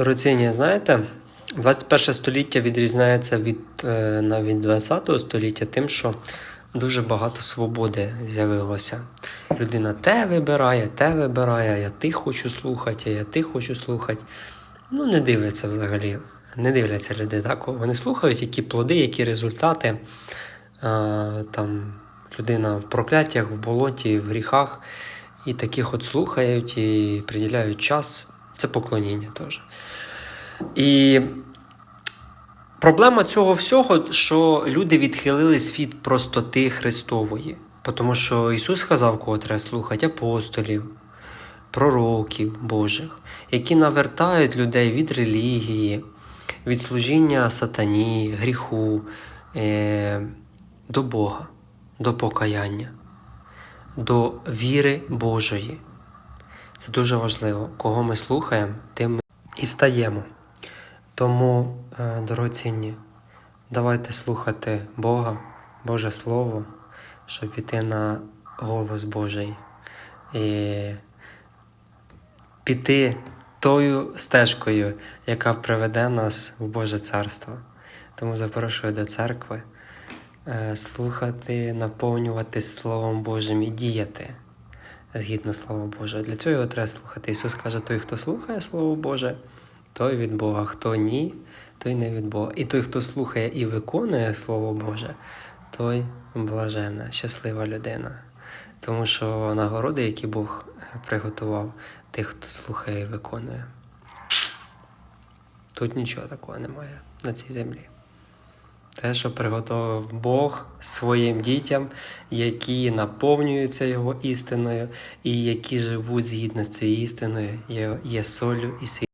Дорогоцінні, знаєте, 21 століття відрізняється від е, навіть 20 століття тим, що дуже багато свободи з'явилося. Людина те вибирає, те вибирає, я тих хочу слухати, я тих хочу слухати. Ну, не дивляться взагалі. Не дивляться люди, так? Вони слухають, які плоди, які результати. Е, там людина в прокляттях, в болоті, в гріхах. І таких от слухають і приділяють час. Це поклоніння теж. І проблема цього всього, що люди відхилились від простоти Христової. Тому що Ісус сказав, кого треба слухати апостолів, пророків Божих, які навертають людей від релігії, від служіння сатані, гріху е- до Бога, до покаяння, до віри Божої. Це дуже важливо. Кого ми слухаємо, тим ми і стаємо. Тому, е, дорогоцінні, давайте слухати Бога, Боже Слово, щоб піти на голос Божий і піти тою стежкою, яка приведе нас в Боже Царство. Тому запрошую до церкви е, слухати, наповнювати Словом Божим і діяти згідно Слова Божого. Для цього його треба слухати. Ісус каже: той, хто слухає Слово Боже, той від Бога, хто ні, той не від Бога. І той, хто слухає і виконує Слово Боже, той блажена, щаслива людина. Тому що нагороди, які Бог приготував тих, хто слухає і виконує. Тут нічого такого немає на цій землі. Те, що приготував Бог своїм дітям, які наповнюються Його істиною, і які живуть згідно з цією істиною, є, солю і світлом.